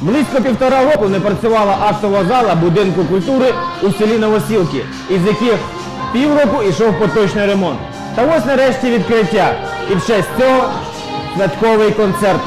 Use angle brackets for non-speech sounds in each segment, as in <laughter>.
Близько півтора року не працювала актова зала будинку культури у селі Новосілки, із яких півроку йшов поточний ремонт. Та ось нарешті відкриття. І в честь цього святковий концерт.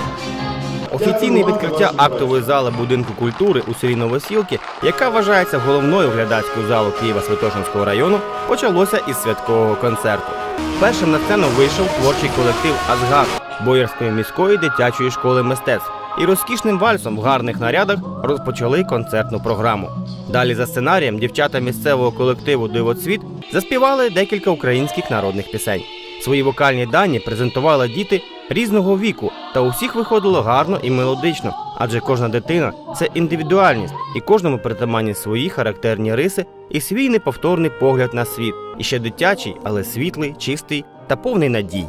Офіційне відкриття актової зали будинку культури у селі Новосілки, яка вважається головною глядацькою залою Києва-Святошинського району, почалося із святкового концерту. Першим на сцену вийшов творчий колектив Азгар Боярської міської дитячої школи мистецтв і розкішним вальсом в гарних нарядах розпочали концертну програму. Далі за сценарієм дівчата місцевого колективу Дивоцвіт заспівали декілька українських народних пісень. Свої вокальні дані презентували діти різного віку, та у всіх виходило гарно і мелодично, адже кожна дитина це індивідуальність, і кожному притаманні свої характерні риси і свій неповторний погляд на світ, і ще дитячий, але світлий, чистий та повний надій.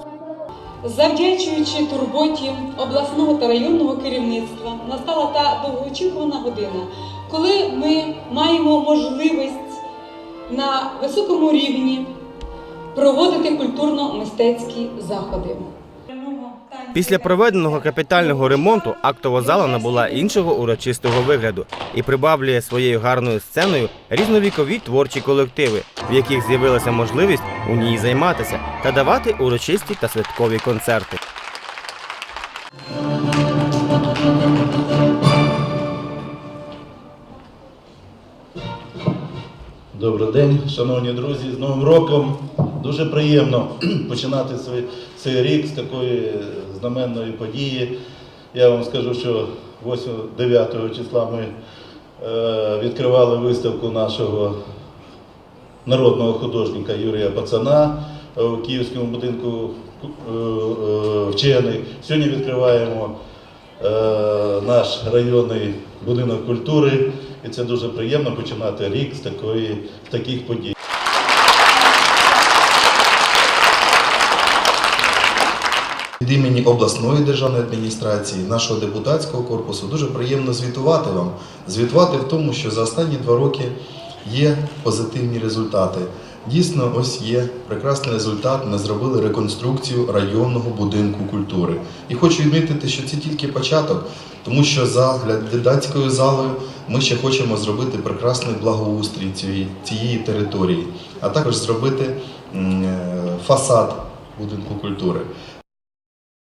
Завдячуючи турботі обласного та районного керівництва, настала та довгоочікувана година, коли ми маємо можливість на високому рівні проводити культурно-мистецькі заходи. Після проведеного капітального ремонту актова зала набула іншого урочистого вигляду і прибавлює своєю гарною сценою різновікові творчі колективи, в яких з'явилася можливість у ній займатися та давати урочисті та святкові концерти. Добрий день, шановні друзі, з Новим роком. Дуже приємно <clears throat> починати цей рік з такої знаменної події. Я вам скажу, що 8-9 числа ми е, відкривали виставку нашого народного художника Юрія Пацана е, у Київському будинку е, вчених. Сьогодні відкриваємо наш районний будинок культури. І це дуже приємно починати рік з такої з таких подій. Від імені обласної державної адміністрації, нашого депутатського корпусу дуже приємно звітувати вам. Звітувати в тому, що за останні два роки є позитивні результати. Дійсно, ось є прекрасний результат. Ми зробили реконструкцію районного будинку культури. І хочу відмітити, що це тільки початок, тому що за глядацькою залою ми ще хочемо зробити прекрасний благоустрій цієї, цієї території, а також зробити е, фасад будинку культури.